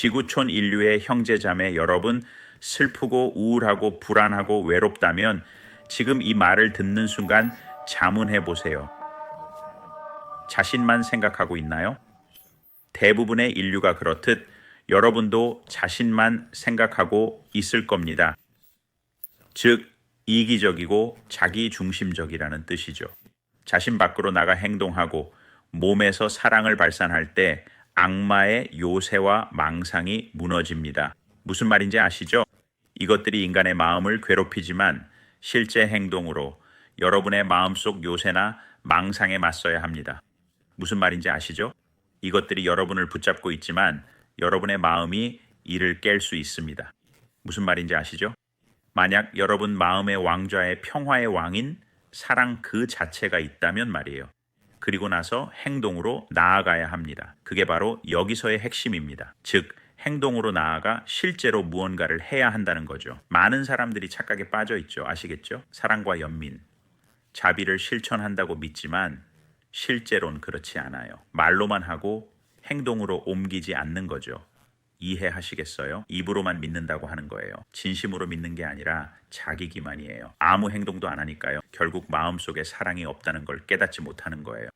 지구촌 인류의 형제자매 여러분 슬프고 우울하고 불안하고 외롭다면 지금 이 말을 듣는 순간 자문해 보세요. 자신만 생각하고 있나요? 대부분의 인류가 그렇듯 여러분도 자신만 생각하고 있을 겁니다. 즉, 이기적이고 자기 중심적이라는 뜻이죠. 자신 밖으로 나가 행동하고 몸에서 사랑을 발산할 때 악마의 요새와 망상이 무너집니다. 무슨 말인지 아시죠? 이것들이 인간의 마음을 괴롭히지만 실제 행동으로 여러분의 마음속 요새나 망상에 맞서야 합니다. 무슨 말인지 아시죠? 이것들이 여러분을 붙잡고 있지만 여러분의 마음이 이를 깰 수 있습니다. 무슨 말인지 아시죠? 만약 여러분 마음의 왕좌의 평화의 왕인 사랑 그 자체가 있다면 말이에요. 그리고 나서 행동으로 나아가야 합니다. 그게 바로 여기서의 핵심입니다. 즉, 행동으로 나아가 실제로 무언가를 해야 한다는 거죠. 많은 사람들이 착각에 빠져 있죠. 아시겠죠? 사랑과 연민. 자비를 실천한다고 믿지만 실제로는 그렇지 않아요. 말로만 하고 행동으로 옮기지 않는 거죠. 이해하시겠어요? 입으로만 믿는다고 하는 거예요. 진심으로 믿는 게 아니라 자기 기만이에요. 아무 행동도 안 하니까요. 결국 마음속에 사랑이 없다는 걸 깨닫지 못하는 거예요.